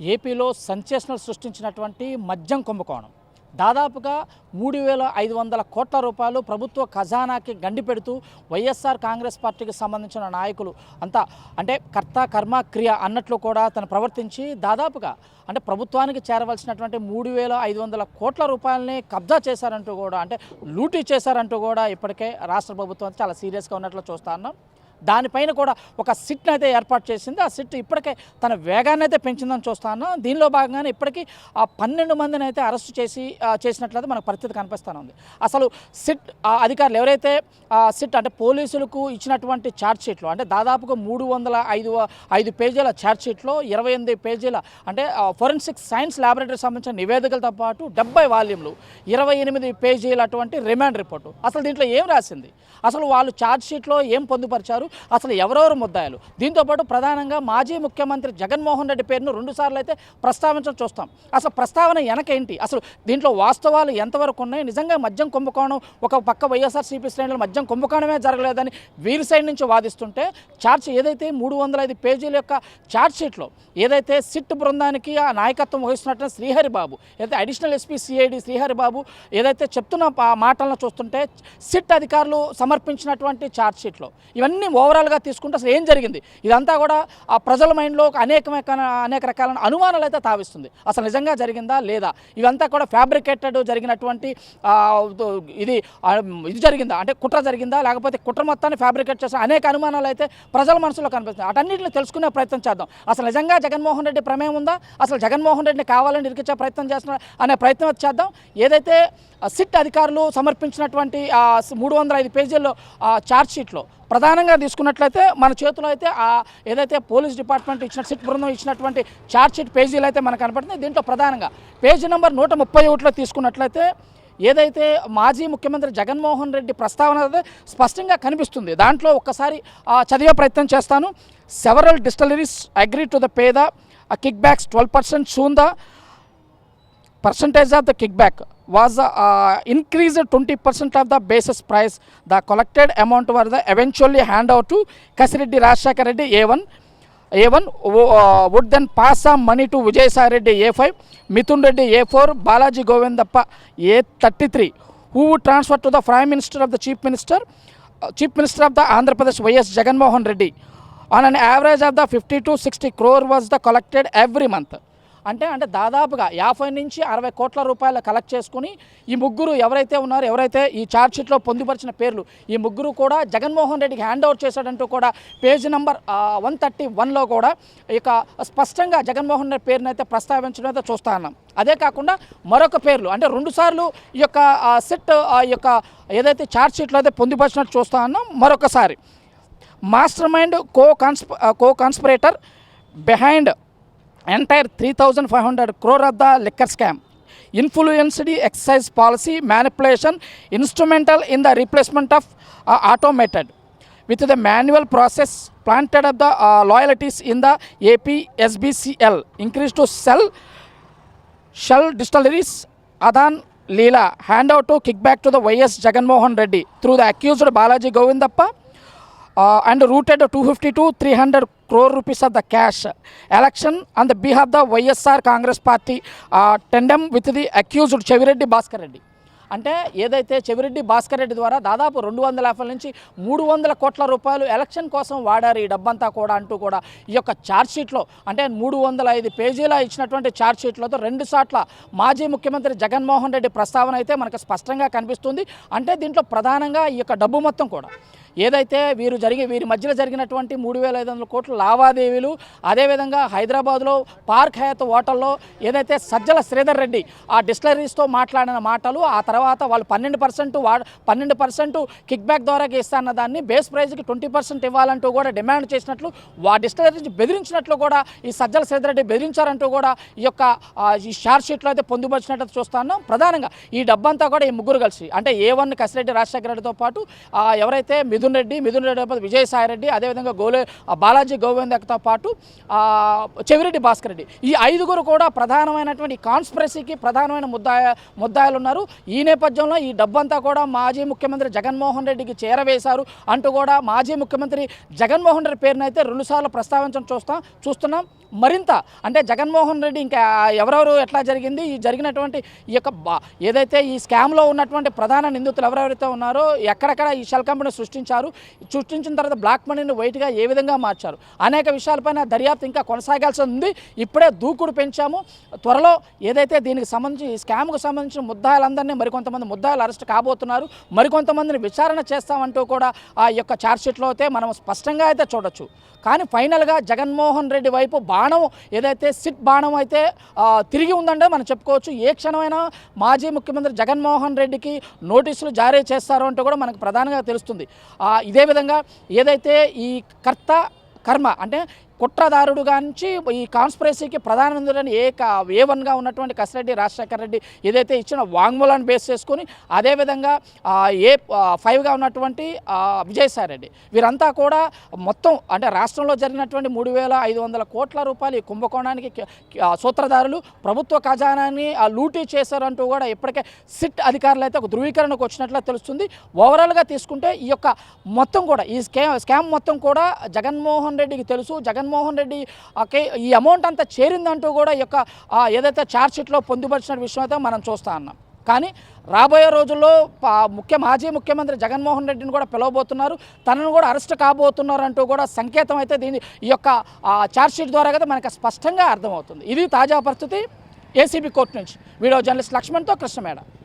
ఏపీలో సంచేషణలు సృష్టించినటువంటి మద్యం కుంభకోణం. దాదాపుగా మూడు వేల ఐదు వందల కోట్ల రూపాయలు ప్రభుత్వ ఖజానాకి గండి పెడుతూ వైఎస్ఆర్ కాంగ్రెస్ పార్టీకి సంబంధించిన నాయకులు అంతా అంటే కర్త కర్మ క్రియ అన్నట్లు కూడా తను ప్రవర్తించి దాదాపుగా అంటే ప్రభుత్వానికి చేరవలసినటువంటి మూడు వేల ఐదు వందల కోట్ల రూపాయలని కబ్జా చేశారంటూ కూడా అంటే లూటీ చేశారంటూ కూడా ఇప్పటికే రాష్ట్ర ప్రభుత్వం చాలా సీరియస్గా ఉన్నట్లు చూస్తా ఉన్నాం. దానిపైన కూడా ఒక సిట్ని అయితే ఏర్పాటు చేసింది. ఆ సిట్ ఇప్పటికే తన వేగాన్ని అయితే పెంచిందని చూస్తాను. దీనిలో భాగంగానే ఇప్పటికీ ఆ పన్నెండు మందిని అయితే అరెస్ట్ చేసి చేసినట్లయితే మనకు పరిస్థితి కనిపిస్తూనే ఉంది. అసలు సిట్ ఆ అధికారులు ఎవరైతే ఆ, సిట్ అంటే పోలీసులకు ఇచ్చినటువంటి ఛార్జ్ షీట్లో అంటే దాదాపుగా మూడు వందల ఐదు ఐదు పేజీల ఛార్జ్ షీట్లో ఇరవై ఎనిమిది పేజీల అంటే ఫోరెన్సిక్ సైన్స్ ల్యాబొరేటరీకి సంబంధించిన నివేదికలతో పాటు డెబ్బై వాల్యూమ్లు ఇరవై ఎనిమిది పేజీల అటువంటి రిమాండ్ రిపోర్టు. అసలు దీంట్లో ఏం రాసింది? అసలు వాళ్ళు ఛార్జ్ షీట్లో ఏం పొందుపరిచారు? అసలు ఎవరెవరు ముద్దాయాలు? దీంతోపాటు ప్రధానంగా మాజీ ముఖ్యమంత్రి జగన్మోహన్ రెడ్డి పేరును రెండుసార్లు అయితే ప్రస్తావించడం చూస్తాం. అసలు ప్రస్తావన వెనకేంటి? అసలు దీంట్లో వాస్తవాలు ఎంతవరకు ఉన్నాయి? నిజంగా మద్యం కుంభకోణం ఒక పక్క వైఎస్ఆర్సీపీ శ్రేణులు మద్యం కుంభకోణమే జరగలేదని వీరి సైడ్ నుంచి వాదిస్తుంటే ఛార్జ్ ఏదైతే మూడు వందల ఐదు పేజీల యొక్క ఛార్జ్ షీట్లో ఏదైతే సిట్ బృందానికి ఆ నాయకత్వం వహిస్తున్నట్టు శ్రీహరి బాబు ఏదైతే additional SP CID Srihari Babu ఏదైతే చెప్తున్న మాటలను చూస్తుంటే సిట్ అధికారులు సమర్పించినటువంటి ఛార్జ్ షీట్లో ఇవన్నీ ఓవరాల్గా తీసుకుంటే అసలు ఏం జరిగింది? ఇదంతా కూడా ఆ ప్రజల మైండ్లో అనేక అనేక రకాలైన అనుమానాలు అయితే తావిస్తుంది. అసలు నిజంగా జరిగిందా లేదా? ఇవంతా కూడా ఫ్యాబ్రికేటెడ్ జరిగినటువంటి ఇది ఇది జరిగిందా? అంటే కుట్ర జరిగిందా? లేకపోతే కుట్ర మొత్తాన్ని ఫ్యాబ్రికేట్ చేసిన అనేక అనుమానాలు అయితే ప్రజల మనసులో కనిపిస్తున్నాయి. అటన్నిటిని తెలుసుకునే ప్రయత్నం చేద్దాం. అసలు నిజంగా జగన్మోహన్ రెడ్డి ప్రమేయం ఉందా? అసలు జగన్మోహన్ రెడ్డిని కావాలని ఇరికించే ప్రయత్నం చేస్తున్నారు అనే ప్రయత్నం చేద్దాం. ఏదైతే సిట్ అధికారులు సమర్పించినటువంటి మూడు వందల ఐదు పేజీల్లో ఆ ఛార్జ్ షీట్లో ప్రధానంగా తీసుకున్నట్లయితే మన చేతిలో అయితే ఆ ఏదైతే పోలీస్ డిపార్ట్మెంట్ ఇచ్చిన సిట్ బృందం ఇచ్చినటువంటి ఛార్జ్షీట్ పేజీలు అయితే మనకు కనపడుతుంది దీంట్లో ప్రధానంగా పేజీ నెంబర్ నూట ముప్పై ఒకటిలో తీసుకున్నట్లయితే ఏదైతే మాజీ ముఖ్యమంత్రి జగన్మోహన్ రెడ్డి ప్రస్తావన అయితే స్పష్టంగా కనిపిస్తుంది. దాంట్లో ఒక్కసారి చదివే ప్రయత్నం చేస్తాను. Several distilleries agree to the pay the kickbacks twelve percent soon the of the kickback was uh, increased 20% of the basis price. The collected amount were the eventually hand out to Kasireddy Rajshekar Reddy A1. A1 wo- uh, would then pass some money to Vijay Sai Reddy A5, Mithun Reddy A4, Balaji Govindappa A33, who would transfer to the Prime Minister of the Chief Minister, uh, Chief Minister of the Andhra Pradesh YS Jagan Mohan Reddy. On an average of the 50 to 60 crore was the collected every month. అంటే అంటే దాదాపుగా యాభై నుంచి అరవై కోట్ల రూపాయలు collect చేసుకుని ఈ ముగ్గురు ఎవరైతే ఉన్నారో ఎవరైతే ఈ ఛార్జ్షీట్లో పొందుపరిచిన పేర్లు ఈ ముగ్గురు కూడా జగన్మోహన్ రెడ్డికి హ్యాండ్ ఓవర్ చేశాడంటూ కూడా పేజీ నెంబర్ వన్ థర్టీ వన్లో కూడా ఇక స్పష్టంగా జగన్మోహన్ రెడ్డి పేరును అయితే ప్రస్తావించడం అయితే చూస్తా ఉన్నాం. అదే కాకుండా మరొక పేర్లు అంటే రెండుసార్లు ఈ యొక్క సెట్ ఈ యొక్క ఏదైతే ఛార్జ్షీట్లో అయితే పొందుపరిచినట్టు చూస్తా ఉన్నాం. మరొకసారి master mind co కాన్స్ప co conspirator behind entire three thousand five hundred crore of the liquor scam influenced excise policy manipulation instrumental in the replacement of automated with the manual process planted of the uh, loyalties in the AP SBCL increased to sell Shell Distilleries, Adan Leela hand out to kickback to the YS Jaganmohan Reddy through the accused Balaji Govindappa uh, and routed 250 to 300 crore rupees of the cash. Election on the behalf of the YSR Congress Party uh, tandem with the accused Chevireddy Bhaskar Reddy. అంటే ఏదైతే చెవిరెడ్డి భాస్కర్ రెడ్డి ద్వారా దాదాపు రెండు వందల యాభై నుంచి మూడు వందల కోట్ల రూపాయలు ఎలక్షన్ కోసం వాడారు ఈ డబ్బంతా కూడా అంటూ కూడా ఈ యొక్క ఛార్జ్షీట్లో అంటే మూడు వందల ఐదు పేజీల ఇచ్చినటువంటి ఛార్జ్షీట్లతో రెండు సార్ల మాజీ ముఖ్యమంత్రి జగన్మోహన్ రెడ్డి ప్రస్తావన అయితే మనకు స్పష్టంగా కనిపిస్తుంది అంటే దీంట్లో ప్రధానంగా ఈ యొక్క డబ్బు మొత్తం కూడా ఏదైతే వీరు జరిగి వీరి మధ్యలో జరిగినటువంటి మూడు వేల ఐదు వందల కోట్ల లావాదేవీలు అదేవిధంగా హైదరాబాద్లో పార్క్ హయాత్ హోటల్లో ఏదైతే సజ్జల శ్రీధర్ రెడ్డి ఆ డిస్టలరీస్తో మాట్లాడిన మాటలు ఆ తర్వాత వాళ్ళు పన్నెండు పర్సెంట్ వా పన్నెండు పర్సెంట్ కిక్ బ్యాక్ ద్వారా ఇస్తాన్న దాన్ని బేస్ ప్రైజ్కి ట్వంటీ పర్సెంట్ ఇవ్వాలంటూ కూడా డిమాండ్ చేసినట్లు వా డిస్టలరీస్ బెదిరించినట్లు కూడా ఈ సజ్జల శ్రీధర్ రెడ్డి బెదిరించారంటూ కూడా ఈ యొక్క ఈ షార్ట్ షీట్లో అయితే పొందుపరిచినట్టు చూస్తాను. ప్రధానంగా ఈ డబ్బంతా కూడా ఈ ముగ్గురు కలిసి అంటే ఏ వన్ కసిరెడ్డి రాజశేఖర రెడ్డితో పాటు ఎవరైతే మిథున్ రెడ్డి మిథున్ రెడ్డి విజయసాయి రెడ్డి అదేవిధంగా గోలే బాలాజీ గోవిందతో పాటు చెవిరెడ్డి భాస్కర్ రెడ్డి. ఈ ఐదుగురు కూడా ప్రధానమైనటువంటి కాన్స్పిరసీకి ప్రధానమైన ముద్దాయ ముద్దాయాలు ఉన్నారు ఈ నేపథ్యంలో ఈ డబ్బంతా కూడా మాజీ ముఖ్యమంత్రి జగన్మోహన్ రెడ్డికి చేరవేశారు అంటూ కూడా మాజీ ముఖ్యమంత్రి జగన్మోహన్ రెడ్డి పేరునైతే రెండుసార్లు ప్రస్తావించడం చూస్తాం చూస్తున్నాం. మరింత అంటే జగన్మోహన్ రెడ్డి ఇంకా ఎవరెవరు ఎట్లా జరిగింది? ఈ జరిగినటువంటి ఈ యొక్క బా- ఏదైతే ఈ స్కామ్లో ఉన్నటువంటి ప్రధాన నిందితులు ఎవరెవరైతే ఉన్నారో ఎక్కడెక్కడ ఈ షెల్ కంపెనీ సృష్టించారు సృష్టించిన తర్వాత బ్లాక్ మనీని వైట్గా ఏ విధంగా మార్చారు? అనేక విషయాలపైన దర్యాప్తు ఇంకా కొనసాగాల్సి ఉంది. ఇప్పుడే దూకుడు పెంచాము. త్వరలో ఏదైతే దీనికి సంబంధించి ఈ స్కామ్కు సంబంధించిన ముద్దాయిలందరినీ మరికొంతమంది ముద్దాయిలు అరెస్ట్ కాబోతున్నారు. మరికొంతమందిని విచారణ చేస్తామంటూ కూడా ఆ యొక్క ఛార్జ్షీట్లో అయితే మనం స్పష్టంగా అయితే చూడొచ్చు. కానీ ఫైనల్గా జగన్మోహన్ రెడ్డి వైపు బాణం ఏదైతే సిట్ బాణం అయితే తిరిగి ఉందంటే మనం చెప్పుకోవచ్చు. ఏ క్షణమైనా మాజీ ముఖ్యమంత్రి జగన్మోహన్ రెడ్డికి నోటీసులు జారీ చేస్తారు అంటూ కూడా మనకు ప్రధానంగా తెలుస్తుంది. ఇదే విధంగా ఏదైతే ఈ కర్త కర్మ అంటే కుట్రదారుడు నుంచి ఈ కాన్స్పిరసీకి ప్రధాన ఏ ఏ వన్గా ఉన్నటువంటి కసిరెడ్డి రాజశేఖర రెడ్డి ఏదైతే ఇచ్చిన వాంగ్మూలాన్ని బేస్ చేసుకొని అదేవిధంగా ఏ ఫైవ్గా ఉన్నటువంటి విజయసాయి రెడ్డి. వీరంతా కూడా మొత్తం అంటే రాష్ట్రంలో జరిగినటువంటి మూడు వేల ఐదు వందల కోట్ల రూపాయలు ఈ కుంభకోణానికి సూత్రధారులు ప్రభుత్వ ఖజానాన్ని ఆ, లూటీ చేశారంటూ కూడా ఇప్పటికే సిట్ అధికారులు అయితే ఒక ధృవీకరణకు వచ్చినట్లు తెలుస్తుంది. ఓవరాల్గా తీసుకుంటే ఈ యొక్క మొత్తం కూడా ఈ స్కామ్ స్కామ్ మొత్తం కూడా జగన్మోహన్ రెడ్డికి తెలుసు. జగన్ జగన్మోహన్ రెడ్డి ఓకే ఈ అమౌంట్ అంతా చేరిందంటూ కూడా ఈ యొక్క ఏదైతే ఛార్జ్షీట్లో పొందుపరిచిన విషయం అయితే మనం చూస్తా ఉన్నాం. కానీ రాబోయే రోజుల్లో పా- ముఖ్య మాజీ ముఖ్యమంత్రి జగన్మోహన్ రెడ్డిని కూడా పిలవబోతున్నారు. తనను కూడా అరెస్ట్ కాబోతున్నారు అంటూ కూడా సంకేతం అయితే దీని ఈ యొక్క ఛార్జ్షీట్ ద్వారా కదా మనకు స్పష్టంగా అర్థమవుతుంది. ఇది తాజా పరిస్థితి. ఏసీబీ కోర్టు నుంచి. వీడియో జర్నలిస్ట్ లక్ష్మణ్తో కృష్ణమేడ.